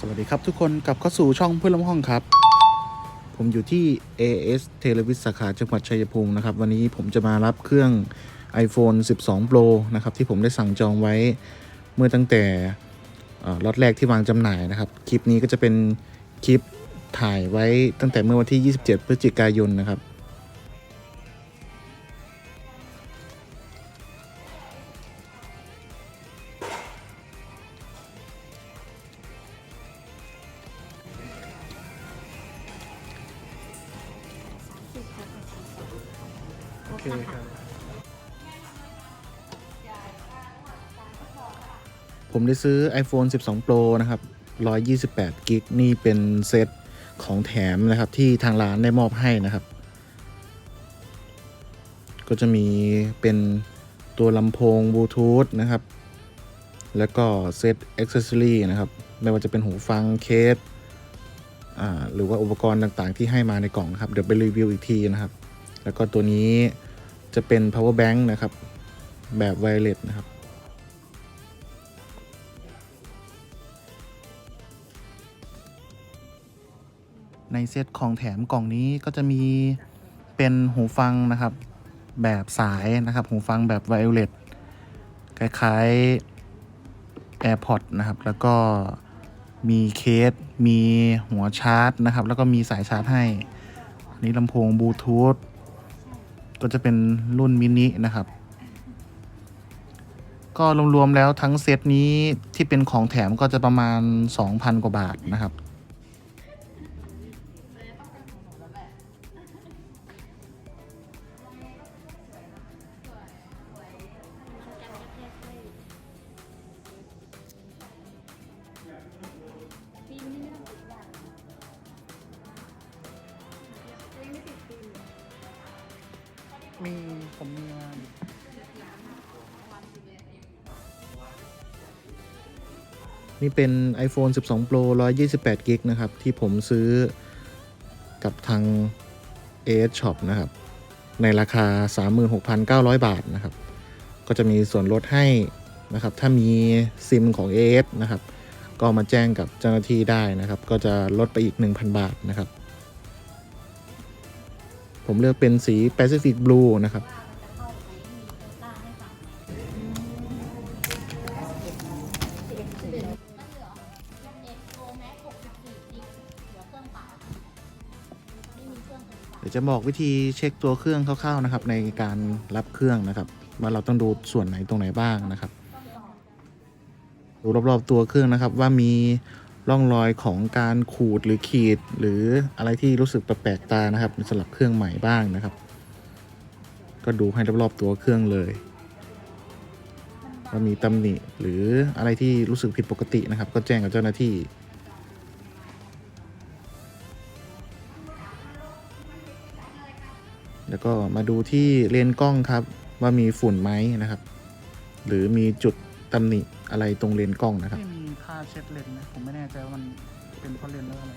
สวัสดีครับทุกคนกลับเข้าสู่ช่องเพื่อนร่วมห้องครับ ผมอยู่ที่ AS เทเลวิสสาขาจังหวัดชัยภูมินะครับ วันนี้ผมจะมารับเครื่อง iPhone 12 Pro นะครับ ที่ผมได้สั่งจองไว้เมื่อตั้งแต่ล็อตแรกที่วางจำหน่ายนะครับ คลิปนี้ก็จะเป็นคลิปถ่ายไว้ตั้งแต่เมื่อวันที่ 27 พฤศจิกายนนะครับ เคครับ ผมได้ซื้อ iPhone 12 Pro นะครับ 128กิกนี่เป็นเซตของแถมนะครับที่ทางร้านได้มอบให้นะครับ ก็จะมีเป็นตัวลำโพงบลูทูธนะครับ แล้วก็เซตอ็อกเซสซอรีนะครับ ไม่ว่าจะเป็นหูฟังเคสหรือว่าอุปกรณ์ต่างๆ ที่ให้มาในกล่องครับ เดี๋ยวไปรีวิวอีกทีนะครับ แล้วก็ตัวนี้ จะเป็น power bank นะครับ แบบไวเลสนะครับ ในเซตของแถมกล่องนี้ก็จะมีเป็นหูฟังนะครับ แบบสายนะครับ หูฟังแบบไวเลสคล้ายๆ AirPods นะครับ แล้วก็มีเคส มีหัวชาร์จนะครับ แล้วก็มีสายชาร์จให้นนี้ลำโพงบลูทูธ ก็จะเป็นรุ่นมินินะครับ ก็รวมๆแล้วทั้งเซตนี้ที่เป็นของแถมก็จะประมาณ 2,000 กว่าบาทนะครับ มีผมมีมานี่เป็น iPhone 12 Pro 128 g b นะครับ ที่ผมซื้อกับทาง AS Shop นะครับ ในราคา 36,900 บาทนะครับ ก็จะมีส่วนลดให้นะครับ ถ้ามีซิมของ AS นะครับ ก็มาแจ้งกับเจ้าหน้าที่ได้นะครับ ก็จะลดไปอีก 1,000 บาทนะครับ ผมเลือกเป็นสี Pacific Blue นะครับ เดี๋ยวจะบอกวิธีเช็คตัวเครื่องคร่าวๆนะครับ ในการรับเครื่องนะครับ ว่าเราต้องดูส่วนไหนตรงไหนบ้างนะครับ ดูรอบๆตัวเครื่องนะครับว่ามี ร่องรอยของการขูดหรือขีด หรืออะไรที่รู้สึกแปลกตานะครับสำหรับเครื่องใหม่บ้างนะครับ ก็ดูให้รอบๆตัวเครื่องเลยว่ามีตำหนิหรืออะไรที่รู้สึกผิดปกตินะครับ ก็แจ้งกับเจ้าหน้าที่ แล้วก็มาดูที่เลนกล้องครับว่ามีฝุ่นไหมนะครับ หรือมีจุดตำหนิอะไรตรงเลนกล้องนะครับไม่มี ผ้าเช็ดเลนนะ ผมไม่แน่ใจว่ามันเป็นเพราะเลนหรืออะไร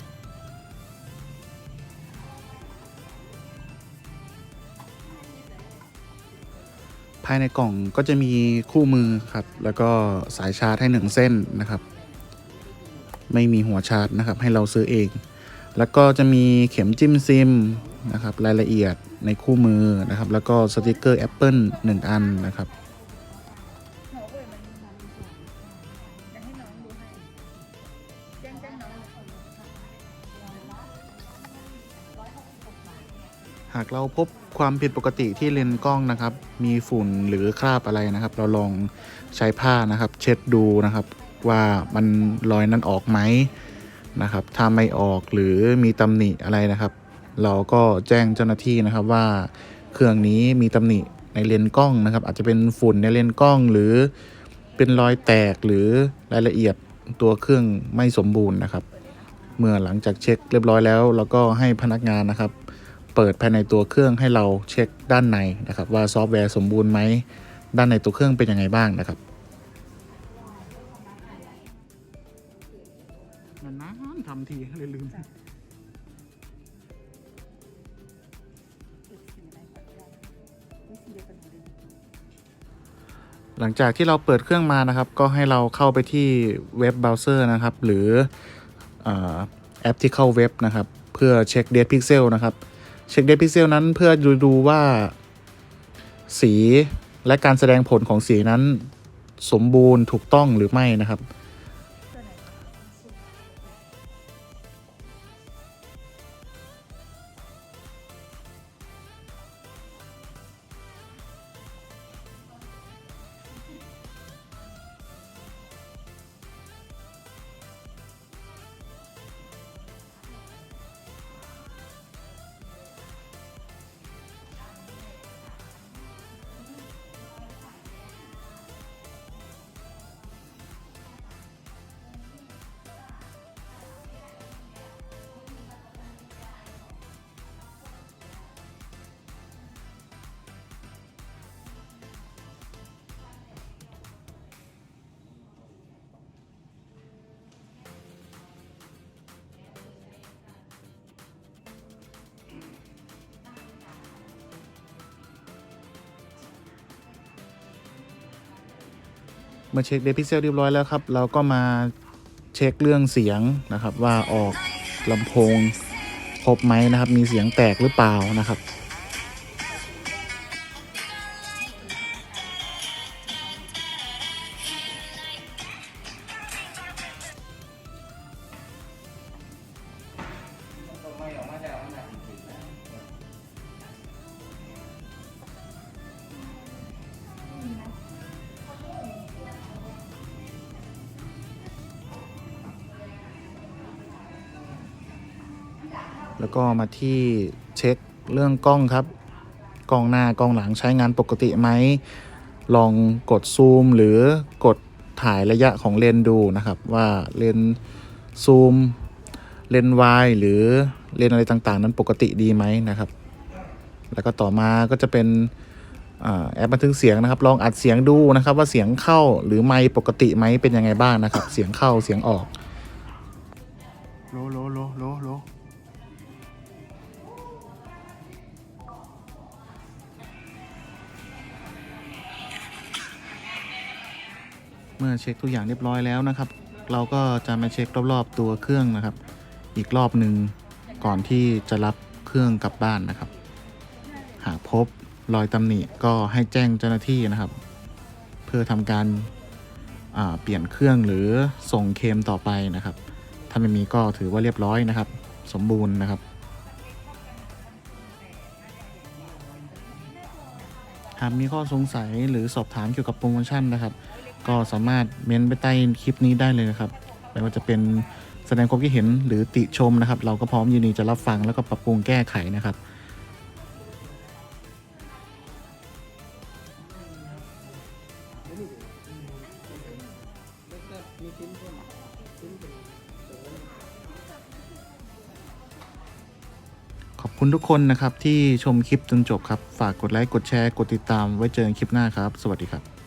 ภายในกล่องก็จะมีคู่มือครับ แล้วก็สายชาร์จให้หนึ่งเส้นนะครับ ไม่มีหัวชาร์จนะครับ ให้เราซื้อเอง แล้วก็จะมีเข็มจิ้มซิมนะครับ รายละเอียดในคู่มือนะครับ แล้วก็สติกเกอร์ Apple 1 อันนะครับากเราพบความผิดปกติที่เลนส์กล้องนะครับ มีฝุ่นหรือคราบอะไรนะครับ เราลองใช้ผ้านะครับ เช็ดดูนะครับ ว่ามันรอยนั้นออกไหมนะครับ ถ้าไม่ออกหรือมีตำหนิอะไรนะครับ เราก็แจ้งเจ้าหน้าที่นะครับว่าเครื่องนี้มีตำหนิในเลนส์กล้องนะครับ อาจจะเป็นฝุ่นในเลนส์กล้องหรือเป็นรอยแตกหรือรายละเอียดตัวเครื่องไม่สมบูรณ์นะครับ เมื่อหลังจากเช็คเรียบร้อยแล้ว เราก็ให้พนักงานนะครับ เปิดภายในตัวเครื่องให้เราเช็คด้านในนะครับ ว่าซอฟต์แวร์สมบูรณ์ไหมด้านในตัวเครื่องเป็นยังไงบ้างนะครับนานๆทำทีเลยลืมหลังจากที่เราเปิดเครื่องมานะครับ ก็ให้เราเข้าไปที่เว็บเบราว์เซอร์นะครับ หรืออ่าแอปที่เข้าเว็บนะครับ เพื่อเช็ค Date Pixel นะครับ เช็คเดพิเซลนั้นเพื่อดูดูว่า สีและการแสดงผลของสีนั้น สมบูรณ์ถูกต้องหรือไม่นะครับ เมื่อเช็คเดพิเซลเรียบร้อยแล้วครับ เราก็มาเช็คเรื่องเสียงนะครับ ว่าออกลำโพงครบไหมนะครับ มีเสียงแตกหรือเปล่านะครับ แล้วก็มาที่เช็คเรื่องกล้องครับ กล้องหน้ากล้องหลังใช้งานปกติไหม ลองกดซูมหรือกดถ่ายระยะของเลนดูนะครับ ว่าเลนซูมเลนวายหรือเลนอะไรต่างๆ นั้นปกติดีไหมนะครับ แล้วก็ต่อมาก็จะเป็นอแอปบันทึกเสียงนะครับ ลองอัดเสียงดูนะครับ ว่าเสียงเข้าหรือไม่ปกติไหมเป็นยังไงบ้างนะครับ เสียงเข้าเสียงออก เมื่อเช็คทุกอย่างเรียบร้อยแล้วนะครับ เราก็จะมาเช็ครอบๆตัวเครื่องนะครับ อีกรอบหนึ่งก่อนที่จะรับเครื่องกลับบ้านนะครับ หากพบรอยตำหนิก็ให้แจ้งเจ้าหน้าที่นะครับ เพื่อทำการเปลี่ยนเครื่องหรือส่งเคมต่อไปนะครับ ถ้าไม่มีก็ถือว่าเรียบร้อยนะครับ สมบูรณ์นะครับ หากมีข้อสงสัยหรือสอบถามเกี่ยวกับโปรโมชั่นนะครับ ก็สามารถเม้นไปใต้คลิปนี้ได้เลยนะครับไม่ว่าจะเป็นแสดงความคิดเห็นหรือติชมนะครับ เราก็พร้อมยินดีจะรับฟังแล้วก็ปรับปรุงแก้ไขนะครับขอบคุณทุกคนนะครับที่ชมคลิปจนจบครับ ฝากกดไลค์ กดแชร์ กดติดตามไว้เจอกันคลิปหน้าครับ สวัสดีครับ